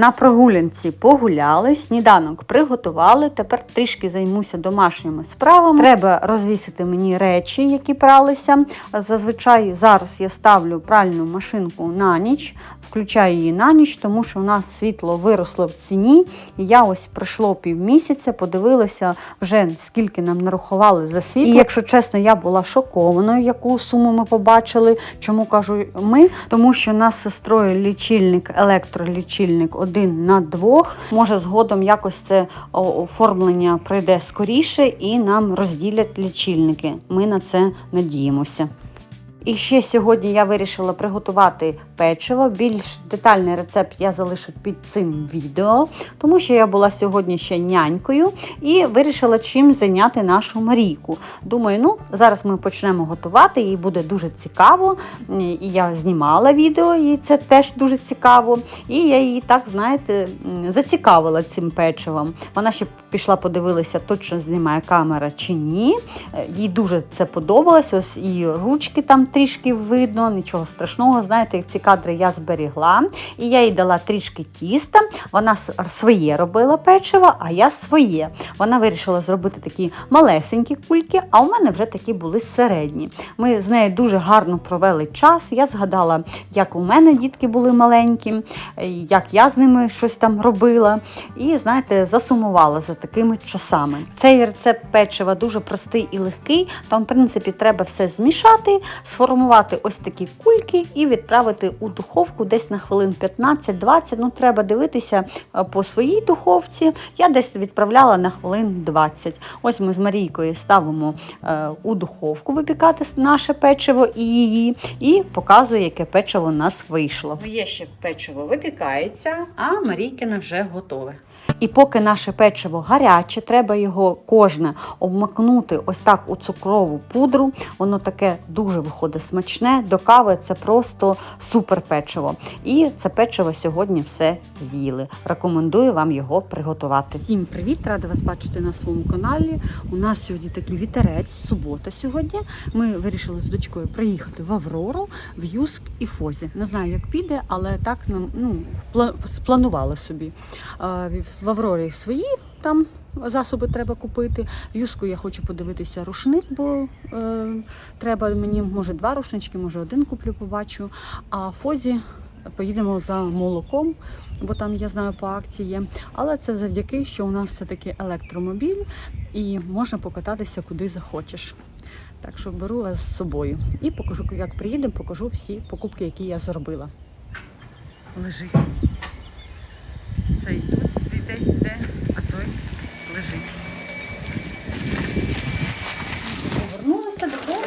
На прогулянці погуляли, сніданок приготували. Тепер трішки займуся домашніми справами. Треба розвісити мені речі, які пралися. Зазвичай зараз я ставлю пральну машинку на ніч, включаю її на ніч, тому що у нас світло виросло в ціні. І я ось пройшло півмісяця, подивилася вже скільки нам нарахували за світло. І якщо чесно, я була шокованою, яку суму ми побачили. Чому кажу ми? Тому що у нас з сестрою лічильник, електролічильник один на двох. Може, згодом якось це оформлення пройде скоріше і нам розділять лічильники. Ми на це надіємося. І ще сьогодні я вирішила приготувати печиво. Більш детальний рецепт я залишу під цим відео, тому що я була сьогодні ще нянькою і вирішила чим зайняти нашу Марійку. Думаю, ну зараз ми почнемо готувати, їй буде дуже цікаво. І я знімала відео, і це теж дуже цікаво. І я її так, знаєте, зацікавила цим печивом. Вона ще пішла подивилася, точно знімає камера чи ні. Їй дуже це подобалось. Ось і ручки там трішки видно, нічого страшного. Знаєте, ці кадри я зберігла. І я їй дала трішки тіста. Вона своє робила печиво, а я своє. Вона вирішила зробити такі малесенькі кульки, а у мене вже такі були середні. Ми з нею дуже гарно провели час. Я згадала, як у мене дітки були маленькі, е, як я з ними щось там робила. І знаєте, засумувала за такими часами. Цей рецепт печива дуже простий і легкий. Там, в принципі, треба все змішати, сформувати ось такі кульки і відправити у духовку десь на хвилин 15-20. Ну, треба дивитися е, по своїй духовці. Я десь відправляла на хвилин 20. Ось ми з Марійкою ставимо е, у духовку випікати наше печиво і її, і показую, яке печиво у нас вийшло. Моє ще печиво випікається, а Марійкине вже готове. І поки наше печиво гаряче, треба його кожне обмакнути ось так у цукрову пудру. Воно таке дуже виходить смачне. До кави це просто супер печиво. І це печиво сьогодні все з'їли. Рекомендую вам його приготувати. Всім привіт! Рада вас бачити на своєму каналі. У нас сьогодні такий вітерець, субота сьогодні. Ми вирішили з дочкою приїхати в Аврору, в Юск і Фозі. Не знаю, як піде, але так нам ну, спланували собі. В Аврорі свої там засоби треба купити. В Юску я хочу подивитися рушник, бо е, треба мені, може, два рушнички, може один куплю, побачу. А в Фозі поїдемо за молоком, бо там я знаю по акції. Але це завдяки, що у нас все-таки електромобіль і можна покататися куди захочеш. Так що беру вас з собою і покажу, як приїдемо, покажу всі покупки, які я зробила. Лежить. Цей йде, а той лежить. Повернулася додому.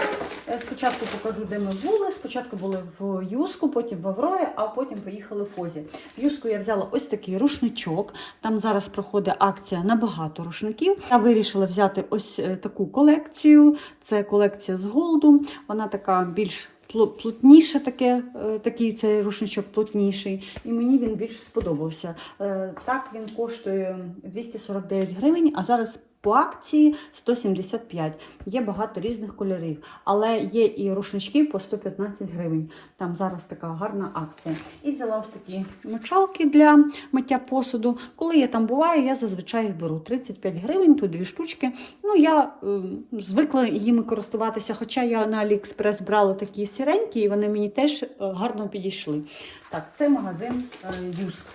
Е, Спочатку покажу, де ми були. Спочатку були в Юску, потім в Аврорі, а потім поїхали в Фозі. В Юску я взяла ось такий рушничок. Там зараз проходить акція на багато рушників. Я вирішила взяти ось е, таку колекцію. Це колекція з голду. Вона така більш плотніше таке, е, такий цей рушничок плотніший, і мені він більш сподобався. Е, Так він коштує 249 гривень, а зараз по акції 175. Є багато різних кольорів, але є і рушнички по 115 гривень. Там зараз така гарна акція. І взяла ось такі мочалки для миття посуду. Коли я там буваю, я зазвичай їх беру 35 гривень, тут дві штучки. Ну я е, звикла їми користуватися, хоча я на Аліекспрес брала такі сіренькі, і вони мені теж е, гарно підійшли. Так, це магазин е, Юск.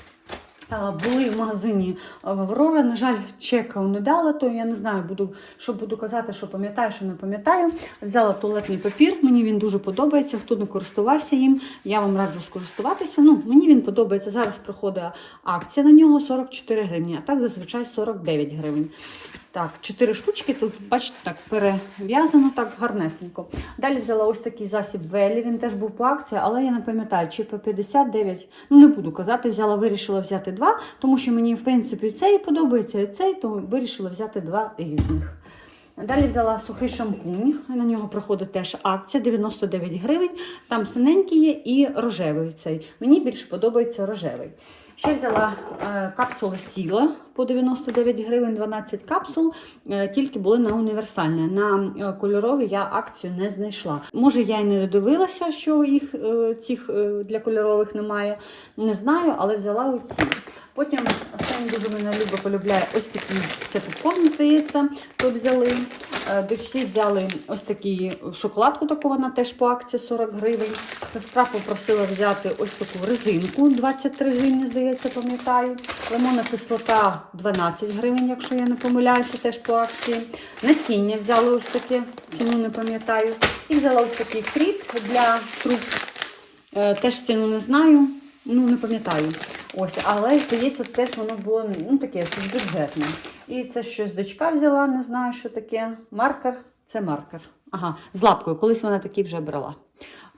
Були в магазині в Аврора. На жаль, чека не дала, то я не знаю, буду, що буду казати, що пам'ятаю, що не пам'ятаю. Взяла туалетний папір, мені він дуже подобається. Хто не користувався їм, я вам раджу скористуватися. Ну, мені він подобається. Зараз проходить акція на нього 44 гривні, а так зазвичай 49 гривень. Так, 4 штучки. Тут, бачите, так перев'язано, так гарнесенько. Далі взяла ось такий засіб Велі. Він теж був по акції, але я не пам'ятаю, чи по 59. Ну, не буду казати, взяла, вирішила взяти два, тому що мені, в принципі, цей подобається, і цей, то вирішила взяти два різних. Далі взяла сухий шампунь. На нього проходить теж акція 99 гривень. Там синенький є і рожевий цей. Мені більше подобається рожевий. Ще взяла е, капсули сіла по 99 гривень, 12 капсул. Е, тільки були на універсальне. На е, кольорові я акцію не знайшла. Може, я й не додивилася, що їх цих для кольорових немає. Не знаю, але взяла оці. Потім син дуже мене любить, полюбляє ось такі, це попкорн, здається, то взяли. Е, Дочці взяли ось такі шоколадку, таку вона теж по акції 40 гривень. Сестра попросила взяти ось таку резинку 23 гривні, здається, пам'ятаю. Лимонна кислота 12 гривень, якщо я не помиляюся, теж по акції. Насіння взяли ось таке, ціну не пам'ятаю. І взяла ось такий кріп для труб. Е, Теж ціну не знаю, ну не пам'ятаю. Ось, але здається, теж воно було ну, таке щось бюджетне. І це щось дочка взяла, не знаю, що таке. Маркер. Це маркер. Ага, з лапкою. Колись вона такий вже брала.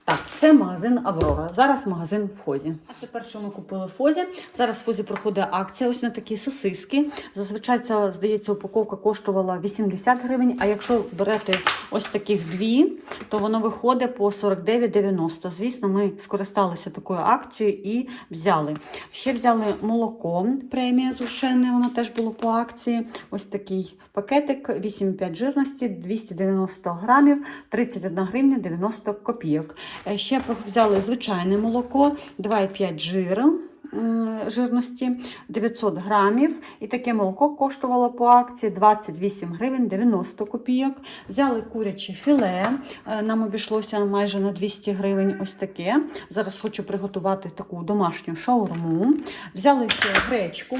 Так, це магазин Аврора. Зараз магазин в Фозі. А тепер, що ми купили в Фозі? Зараз в Фозі проходить акція ось на такі сосиски. Зазвичай ця, здається, упаковка коштувала 80 гривень. А якщо берете ось таких дві, то воно виходить по 49,90. Звісно, ми скористалися такою акцією і взяли. Ще взяли молоко премія зушене, воно теж було по акції. Ось такий пакетик 8,5 жирності, 290 грамів, 31 гривня 90 копійок. Е, Ще взяли звичайне молоко, 2,5 жиру. е, Жирності 900 грамів, і таке молоко коштувало по акції 28 гривень 90 копійок. Взяли куряче філе, е, нам обійшлося майже на 200 гривень. Ось таке. Зараз хочу приготувати таку домашню шаурму. Взяли ще гречку.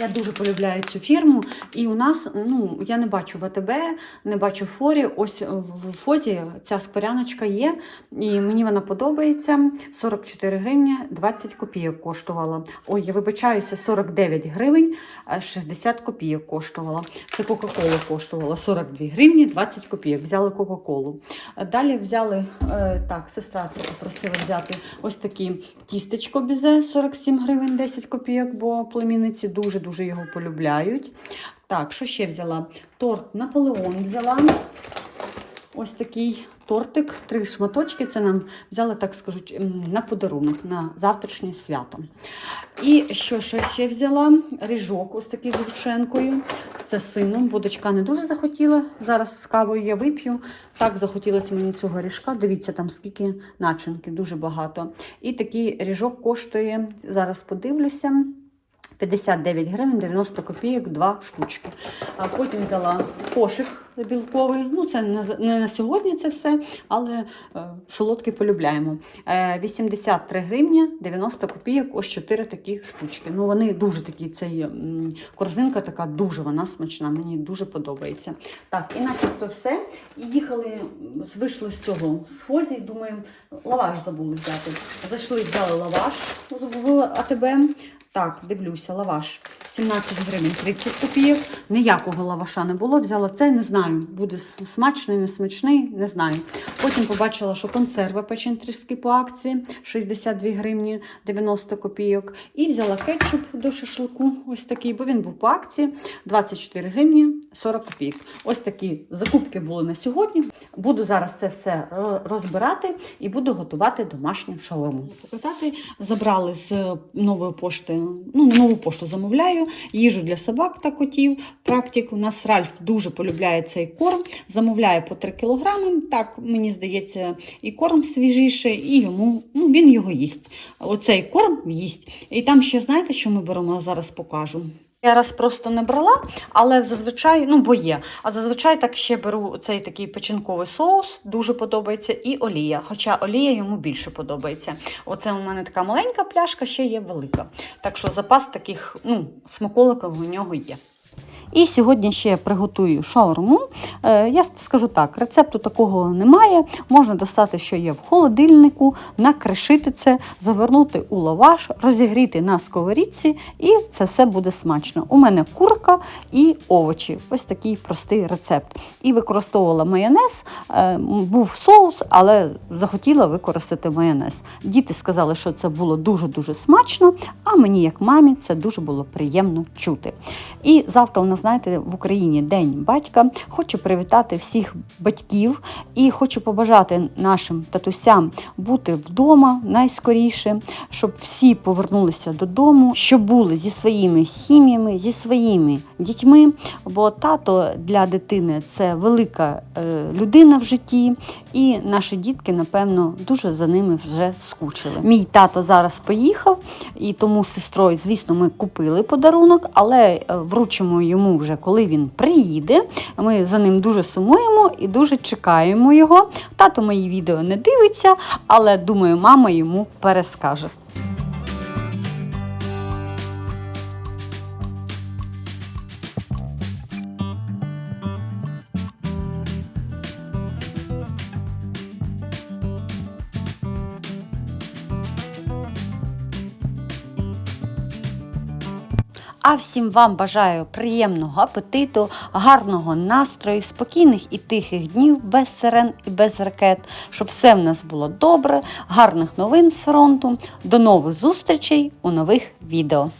Я дуже полюбляю цю фірму, і у нас ну я не бачу ВТБ, не бачу форі. Ось в фозі ця скворяночка є, і мені вона подобається. 44 гривні 20 копійок коштувала. Ой, я вибачаюся, 49 гривень е, 60 копійок коштувала. Це Кока-Кола коштувала 42 гривні 20 копійок. Взяли Кока-Колу. Е, Далі взяли е, так, сестра попросила взяти ось такі тістечко бізе 47 гривень 10 копійок, бо племінниці дуже дуже його полюбляють. Так, що ще взяла? Торт Наполеон взяла. Ось такий тортик, три шматочки. Це нам взяли, так скажуть, на подарунок, на завтрашнє свято. І що ще, ще взяла? Ріжок, ось такий з гушенкою. Це сином, бо дочка не дуже захотіла. Зараз з кавою я вип'ю. Так захотілося мені цього ріжка. Дивіться, там скільки начинки, дуже багато. І такий ріжок коштує, зараз подивлюся. 59 гривень 90 копійок, два штучки. А потім взяла кошик білковий. Ну, це не на сьогодні це все, але е, солодкий полюбляємо. Е, 83 гривні 90 копійок, ось 4 такі штучки. Ну, вони дуже такі, цей корзинка така дуже вона смачна, мені дуже подобається. Так, і начебто все. І їхали, вийшли з цього з фозі, думаємо, лаваш забули взяти. Зайшли, взяли лаваш в АТБ. Так, дивлюся, лаваш. 17 гривень 30 копійок. Ніякого лаваша не було. Взяла це, не знаю, буде смачний, не смачний, не знаю. Потім побачила, що консерва печень тріски по акції 62 гривні 90 копійок. І взяла кетчуп до шашлику, ось такий, бо він був по акції 24 гривні 40 копійок. Ось такі закупки були на сьогодні. Буду зараз це все розбирати і буду готувати домашню шаурму. Показати, забрали з нової пошти, ну нову пошту замовляю, їжу для собак та котів. Практик у нас Ральф дуже полюбляє цей корм, замовляє по 3 кілограми. Так, мені здається, і корм свіжіший, і йому ну, він його їсть. Оцей корм їсть. І там ще знаєте, що ми беремо? Зараз покажу. Я раз просто не брала, але зазвичай, ну бо є. А зазвичай так ще беру цей такий печінковий соус, дуже подобається, і олія. Хоча олія йому більше подобається. Оце у мене така маленька пляшка, ще є велика. Так що запас таких ну, смаколиків у нього є. І сьогодні ще приготую шаурму. Е, Я скажу так, рецепту такого немає. Можна достати, що є в холодильнику, накришити це, завернути у лаваш, розігріти на сковорідці, і це все буде смачно. У мене курка і овочі. Ось такий простий рецепт. І використовувала майонез, Е, був соус, але захотіла використати майонез. Діти сказали, що це було дуже-дуже смачно, а мені, як мамі, це дуже було приємно чути. І завтра у нас знаєте, в Україні День батька. Хочу привітати всіх батьків і хочу побажати нашим татусям бути вдома найскоріше, щоб всі повернулися додому, щоб були зі своїми сім'ями, зі своїми дітьми. Бо тато для дитини це велика е, людина в житті, і наші дітки, напевно, дуже за ними вже скучили. Мій тато зараз поїхав, і тому з сестрою, звісно, ми купили подарунок, але е, вручимо йому вже коли він приїде. Ми за ним дуже сумуємо і дуже чекаємо його. Тато мої відео не дивиться, але думаю, мама йому перескаже. А всім вам бажаю приємного апетиту, гарного настрою, спокійних і тихих днів без сирен і без ракет, щоб все в нас було добре, гарних новин з фронту. До нових зустрічей у нових відео.